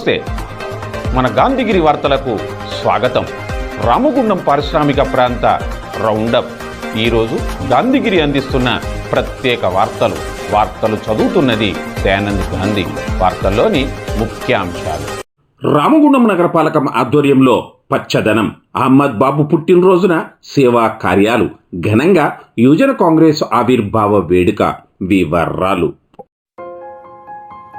నమస్తే. మన గాంధీగిరి వార్తలకు స్వాగతం. రామగుండం పారిశ్రామిక ప్రాంత రౌండప్. ఈరోజు గాంధీగిరి అందిస్తున్న ప్రత్యేక వార్తలు. వార్తలు చదువుతున్నది దయానంద్ గాంధీ. వార్తల్లోని ముఖ్యాంశాలు. రామగుండం నగరపాలకం ఆధ్వర్యంలో పచ్చదనం. అహ్మద్ బాబు పుట్టినరోజున సేవా కార్యాలు. ఘనంగా యువజన కాంగ్రెస్ ఆవిర్భావ వేడుక. వివరాలు.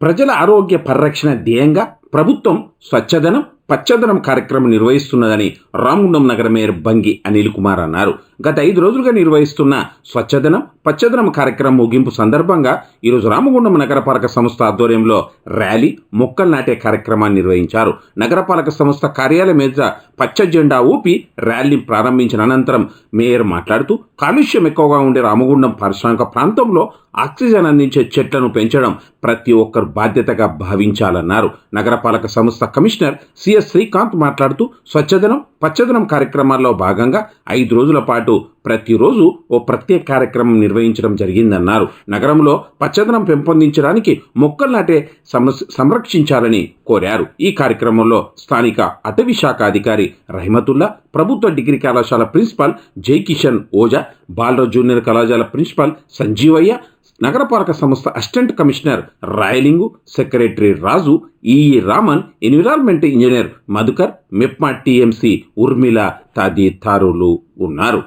ప్రజల ఆరోగ్య పరిరక్షణ ధ్యేయంగా ప్రభుత్వం స్వచ్ఛదనం పచ్చదనం కార్యక్రమం నిర్వహిస్తున్నదని రామగుండం నగర మేయర్ బంగి అనిల్ కుమార్ అన్నారు. గత ఐదు రోజులుగా నిర్వహిస్తున్న స్వచ్ఛదనం పచ్చదనం కార్యక్రమం ముగింపు సందర్భంగా ఈరోజు రామగుండం నగరపాలక సంస్థ ఆధ్వర్యంలో ర్యాలీ మొక్కలు నాటే కార్యక్రమాన్ని నిర్వహించారు. నగరపాలక సంస్థ కార్యాలయం మీద పచ్చ జెండా ఊపి ర్యాలీ ప్రారంభించిన అనంతరం మేయర్ మాట్లాడుతూ కాలుష్యం ఎక్కువగా ఉండే రామగుండం పారిశ్రామిక ప్రాంతంలో ఆక్సిజన్ అందించే చెట్లను పెంచడం ప్రతి ఒక్కరు బాధ్యతగా భావించాలన్నారు. నగరపాలక సంస్థ కమిషనర్ సిఎస్ శ్రీకాంత్ మాట్లాడుతూ స్వచ్ఛదనం పచ్చదనం కార్యక్రమాల్లో భాగంగా ఐదు రోజుల పాటు ప్రతిరోజు ఓ ప్రత్యేక కార్యక్రమం నిర్వహించడం జరిగిందన్నారు. నగరంలో పచ్చదనం పెంపొందించడానికి మొక్కలు నాటే సంరక్షించాలని కోరారు. ఈ కార్యక్రమంలో స్థానిక అటవీ శాఖ అధికారి రహిమతుల్లా ప్రభుత్వ డిగ్రీ కళాశాల ప్రిన్సిపాల్ జైకిషన్ ఓజా బాలరాజ్ జూనియర్ కళాశాల ప్రిన్సిపాల్ సంజీవయ్య నగరపాలక సంస్థ assistant commissioner Rayalingu secretary Raju EE Raman environment engineer Madhukar MEPMA TMC Urmila తదితరులు ఉన్నారు.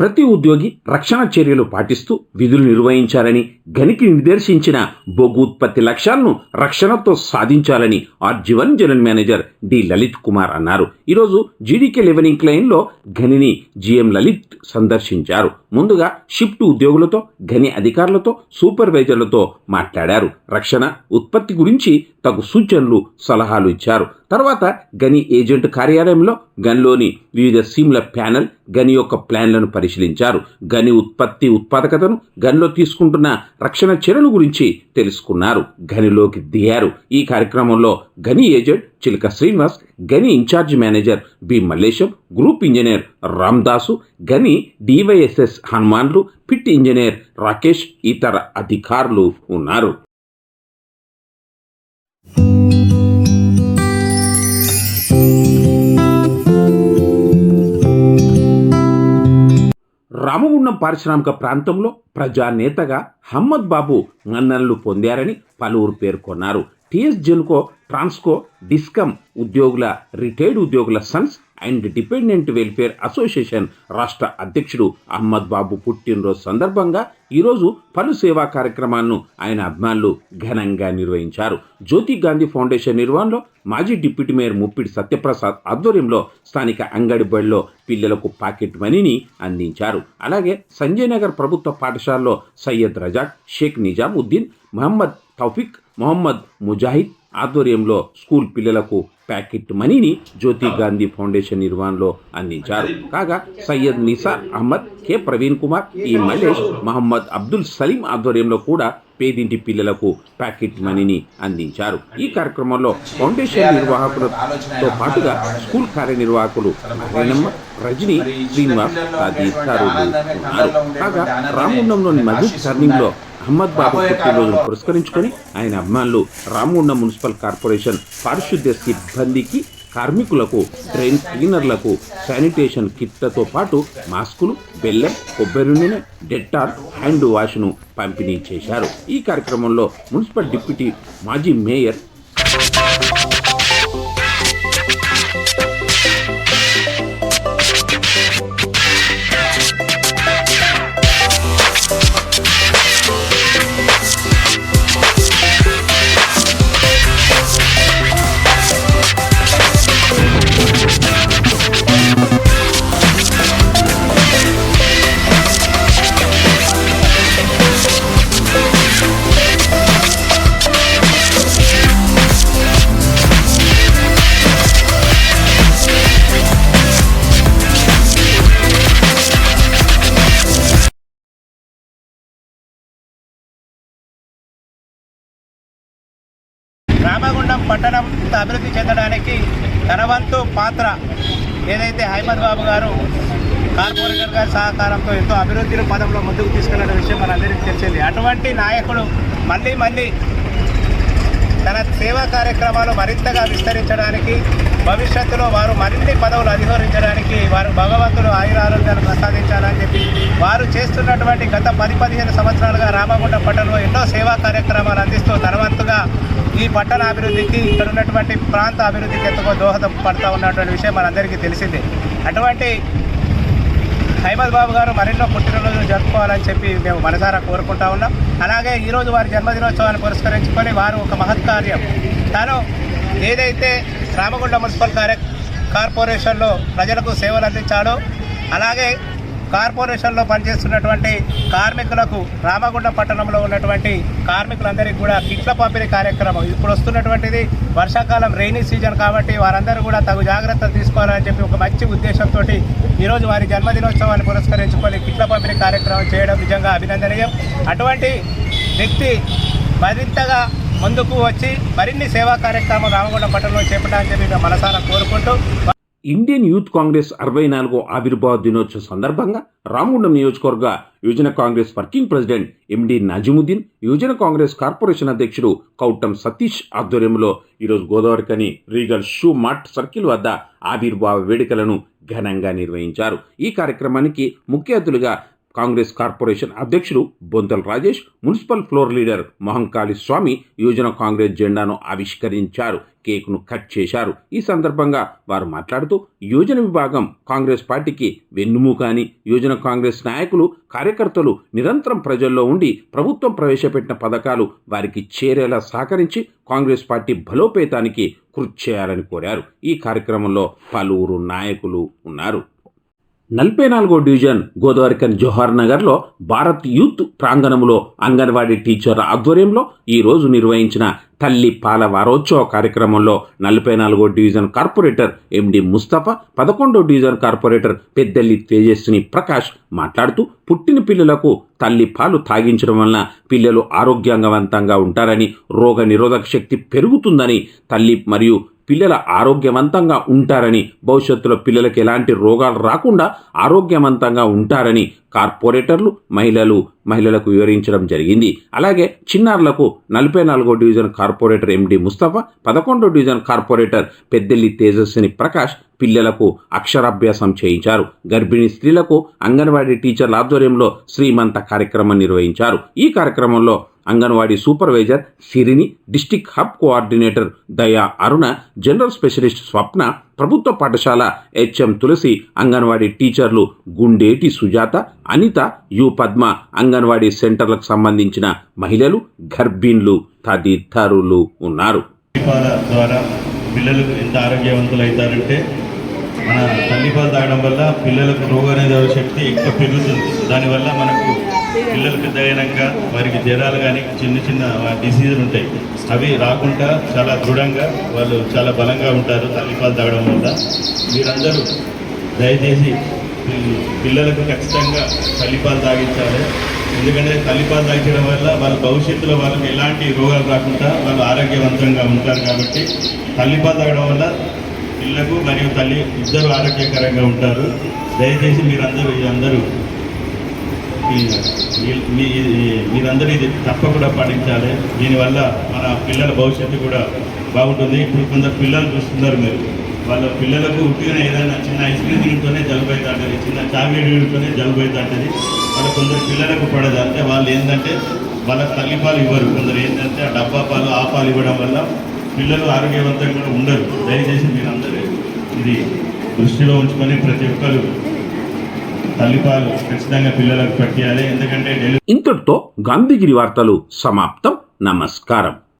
ప్రతి ఉద్యోగి రక్షణ చర్యలు పాటిస్తూ విధులు నిర్వహించాలని గనికి నిర్దేశించిన బొగ్గు ఉత్పత్తి లక్ష్యాలను రక్షణతో సాధించాలని RG one general manager D Lalit Kumar అన్నారు. ఈరోజు జీడీకే లెవెనింగ్ క్లైన్లో గనిని జిఎం లలిత్ సందర్శించారు. ముందుగా షిఫ్ట్ ఉద్యోగులతో గని అధికారులతో సూపర్వైజర్లతో మాట్లాడారు. రక్షణ ఉత్పత్తి గురించి తగు సూచనలు సలహాలు ఇచ్చారు. తర్వాత గని ఏజెంట్ కార్యాలయంలో గన్లోని వివిధ సీమ్ల ప్యానెల్ గని యొక్క ప్లాన్లను పరిశీలించారు. గని ఉత్పత్తి ఉత్పాదకతను గనిలో తీసుకుంటున్న రక్షణ చర్యల గురించి తెలుసుకున్నారు. గనిలోకి దిగారు. ఈ కార్యక్రమంలో గని ఏజెంట్ చిలక శ్రీనివాస్ గని incharge manager B Mallesham group engineer Ramdasu గని DYSS Hanumanlu pit engineer Rakesh ఇతర అధికారులు ఉన్నారు. రామగుండం పారిశ్రామిక ప్రాంతంలో ప్రజానేతగా హమ్మద్ బాబు మన్ననలు పొందారని పలువురు పేర్కొన్నారు. టిఎస్ జెన్కో ట్రాన్స్కో డిస్కమ్ ఉద్యోగుల రిటైర్డ్ ఉద్యోగుల sons and dependent welfare association రాష్ట్ర అధ్యక్షుడు అహ్మద్ బాబు పుట్టినరోజు సందర్భంగా ఈరోజు పలు సేవా కార్యక్రమాలను ఆయన అభిమానులు ఘనంగా నిర్వహించారు. జ్యోతి గాంధీ ఫౌండేషన్ నిర్వహణలో మాజీ డిప్యూటీ మేయర్ ముప్పిడి సత్యప్రసాద్ ఆధ్వర్యంలో స్థానిక అంగడి బడిలో పిల్లలకు పాకెట్ మనీని అందించారు. అలాగే సంజయ్ నగర్ ప్రభుత్వ పాఠశాలలో సయ్యద్ రజాక్ షేక్ నిజాముద్దీన్ మహమ్మద్ తౌఫిక్ మొహమ్మద్ ముజాహిద్ ఆధ్వర్యంలో స్కూల్ పిల్లలకు ప్యాకెట్ మనీని జ్యోతి గాంధీ ఫౌండేషన్ నిర్వహణలో అందించారు. కాగా సయ్యద్ నిసార్ అహ్మద్ కె. ప్రవీణ్ కుమార్ ఈ మల్లేష్ మహమ్మద్ అబ్దుల్ సలీం ఆధ్వర్యంలో కూడా పేదింటి పిల్లలకు ప్యాకెట్ మనీని అందించారు. ఈ కార్యక్రమంలో ఫౌండేషన్ నిర్వాహకులతో పాటుగా స్కూల్ కార్యనిర్వాహకులు నారాయణమ్మ రజని శ్రీనివాస్ తదితరులు ఉన్నారు. కాగా రామగుండంలోని మధు టర్నింగ్లో అహ్మద్ బాబు పుట్టినరోజును పురస్కరించుకొని ఆయన అభిమానులు రామగుండం మున్సిపల్ కార్పొరేషన్ పారిశుద్ధ్య సిబ్బందికి కార్మికులకు ట్రైన్ క్లీనర్లకు శానిటేషన్ కిట్లతో పాటు మాస్కులు బెల్లం కొబ్బరి నూనె డెట్టాల్ హ్యాండ్ వాష్ను పంపిణీ చేశారు. ఈ కార్యక్రమంలో మున్సిపల్ డిప్యూటీ మాజీ మేయర్ పట్టణం ఇంత అభివృద్ధి చెందడానికి తన వంతు పాత్ర ఏదైతే హైమద్ బాబు గారు కార్పొరేటర్ గారి సహకారంతో ఎంతో అభివృద్ధిని పదంలో ముందుకు తీసుకెళ్ళిన విషయం మనందరికీ తెలిసింది. అటువంటి నాయకుడు మళ్ళీ మళ్ళీ తన సేవా కార్యక్రమాలు మరింతగా విస్తరించడానికి భవిష్యత్తులో వారు మరిన్ని పదవులు అధిరోహించడానికి వారు భగవంతుడు ఆయురారోగ్యాలు ప్రసాదించాలని చెప్పి వారు చేస్తున్నటువంటి గత పది పదిహేను సంవత్సరాలుగా రామగుండ పట్టణంలో ఎన్నో సేవా కార్యక్రమాలు అందిస్తూ ధనవంతుగా ఈ పట్టణ అభివృద్ధికి ఇక్కడ ఉన్నటువంటి ప్రాంత అభివృద్ధికి ఎంతగా దోహదం ఉన్నటువంటి విషయం మనందరికీ తెలిసిందే. అటువంటి హైమద్ బాబు గారు మరెన్నో పుట్టినరోజులు జరుపుకోవాలని చెప్పి మేము మనసారా కోరుకుంటా ఉన్నాం. అలాగే ఈరోజు వారి జన్మదినోత్సవాన్ని పురస్కరించుకొని వారు ఒక మహత్కార్యం. తాను ఏదైతే రామగుండ మున్సిపల్ కార్య కార్పొరేషన్లో ప్రజలకు సేవలు అందించాడు. అలాగే కార్పొరేషన్లో పనిచేస్తున్నటువంటి కార్మికులకు రామగుండ పట్టణంలో ఉన్నటువంటి కార్మికులందరికీ కూడా కిట్ల పంపిణీ కార్యక్రమం. ఇప్పుడు వస్తున్నటువంటిది వర్షాకాలం రెయినీ సీజన్ కాబట్టి వారందరూ కూడా తగు జాగ్రత్తలు తీసుకోవాలని చెప్పి ఒక మంచి ఉద్దేశంతో ఈరోజు వారి జన్మదినోత్సవాన్ని పురస్కరించుకొని కిట్ల పంపిణీ కార్యక్రమం చేయడం నిజంగా అభినందనీయం. అటువంటి వ్యక్తి మరింతగా ముందుకు వచ్చి మరిన్ని సేవా కార్యక్రమాలు రామగుండ పట్టణంలో చేపట్టాలని చెప్పి మేము మనసారా కోరుకుంటూ ఇండియన్ యూత్ కాంగ్రెస్ అరవై నాలుగో ఆవిర్భావ దినోత్సవ సందర్భంగా రామగుండం నియోజకవర్గ యువజన Congress working president MD Nazimuddin యువజన కాంగ్రెస్ కార్పొరేషన్ అధ్యక్షుడు కౌటం సతీష్ ఆధ్వర్యంలో ఈరోజు Godavarikhani Regal Shoe Mart circle వద్ద ఆవిర్భావ వేడుకలను ఘనంగా నిర్వహించారు. ఈ కార్యక్రమానికి ముఖ్య అతిథులుగా కాంగ్రెస్ కార్పొరేషన్ అధ్యక్షుడు Bonthal Rajesh municipal floor leader Mahankali Swamy యువజన కాంగ్రెస్ జెండాను ఆవిష్కరించారు కేక్ను కట్ చేశారు. ఈ సందర్భంగా వారు మాట్లాడుతూ యువజన విభాగం కాంగ్రెస్ పార్టీకి వెన్నుముక అని యువజన కాంగ్రెస్ నాయకులు కార్యకర్తలు నిరంతరం ప్రజల్లో ఉండి ప్రభుత్వం ప్రవేశపెట్టిన పథకాలు వారికి చేరేలా సహకరించి కాంగ్రెస్ పార్టీ బలోపేతానికి కృషి చేయాలని కోరారు. ఈ కార్యక్రమంలో పలువురు నాయకులు ఉన్నారు. నలభై నాలుగో డివిజన్ గోదావరికన్ జోహార్ నగర్లో భారత్ యూత్ ప్రాంగణంలో అంగన్వాడీ టీచర్ ఆధ్వర్యంలో ఈరోజు నిర్వహించిన తల్లి పాల వారోత్సవ కార్యక్రమంలో నలభై నాలుగో డివిజన్ కార్పొరేటర్ ఎండి ముస్తఫా పదకొండో డివిజన్ కార్పొరేటర్ పెద్దల్లి తేజస్విని ప్రకాష్ మాట్లాడుతూ పుట్టిన పిల్లలకు తల్లి పాలు తాగించడం వలన పిల్లలు ఆరోగ్యవంతంగా ఉంటారని రోగ నిరోధక శక్తి పెరుగుతుందని తల్లి మరియు పిల్లల ఆరోగ్యవంతంగా ఉంటారని భవిష్యత్తులో పిల్లలకు ఎలాంటి రోగాలు రాకుండా ఆరోగ్యవంతంగా ఉంటారని కార్పొరేటర్లు మహిళలు మహిళలకు వివరించడం జరిగింది. అలాగే చిన్నారులకు నలభై నాలుగో డివిజన్ కార్పొరేటర్ ఎండి ముస్తఫా పదకొండో డివిజన్ కార్పొరేటర్ పెద్దెల్లి తేజస్విని ప్రకాష్ పిల్లలకు అక్షరాభ్యాసం చేయించారు. గర్భిణీ స్త్రీలకు అంగన్వాడీ టీచర్ల ఆధ్వర్యంలో శ్రీమంత కార్యక్రమం నిర్వహించారు. ఈ కార్యక్రమంలో anganwadi supervisor Sirini district hub coordinator Daya Aruna general specialist స్వప్న ప్రభుత్వ పాఠశాల హెచ్ఎం తులసి అంగన్వాడీ టీచర్లు గుండేటి సుజాత అనిత యు పద్మ అంగన్వాడీ సెంటర్లకు సంబంధించిన మహిళలు గర్భిణులు తదితరులు ఉన్నారు. తల్లిపాల ద్వారా పిల్లలు ఎంత ఆరోగ్యవంతులు అవుతారంటే మన తల్లిపాలు తాగడం వల్ల పిల్లలకు రోగ రోగనిరోధక శక్తి ఎక్కువ పెరుగుతుంది. దానివల్ల మనకు పిల్లలు పెద్ద అయినాక వారికి జ్వరాలు కానీ చిన్న చిన్న డిసీజులు ఉంటాయి. అవి రాకుండా చాలా దృఢంగా వాళ్ళు చాలా బలంగా ఉంటారు తల్లిపాలు తాగడం వల్ల. మీరందరూ దయచేసి పిల్లలకు ఖచ్చితంగా తల్లిపాలు తాగించాలి. ఎందుకంటే తల్లిపాలు తాగించడం వల్ల వాళ్ళ భవిష్యత్తులో వాళ్ళకి ఎలాంటి రోగాలు రాకుండా వాళ్ళు ఆరోగ్యవంతంగా ఉంటారు కాబట్టి తల్లిపాలు తాగడం వల్ల పిల్లకు మరియు తల్లి ఇద్దరు ఆరోగ్యకరంగా ఉంటారు. దయచేసి మీరందరూ అందరూ మీరందరూ ఇది తప్పకుండా పాటించాలి. దీనివల్ల మన పిల్లల భవిష్యత్తు కూడా బాగుంటుంది. ఇప్పుడు కొందరు పిల్లలు చూస్తున్నారు మీరు. వాళ్ళ పిల్లలకు ఉట్టిగా ఏదైనా చిన్న ఐస్ క్రీమ్ తింటూనే జలుబు అవుతుంటుంది చిన్న చాక్లెట్ తింటూనే జలుబు అవుతుంటుంది వాళ్ళ కొందరు పిల్లలకు పడదు. అంటే వాళ్ళు ఏంటంటే వాళ్ళ తల్లిపాలు ఇవ్వరు. కొందరు ఏంటంటే ఆ డబ్బా పాలు ఆ పాలు ఇవ్వడం వల్ల పిల్లలు ఆరోగ్యవంతంగా ఉండరు. దయచేసి మీరందరూ ఇది దృష్టిలో ఉంచుకొని ప్రతి ఒక్కరు తల్లిపాలు ఖచ్చితంగా పిల్లలకు పెట్టాలి ఎందుకంటే ఇంతటితో గాంధీగిరి వార్తలు సమాప్తం. నమస్కారం.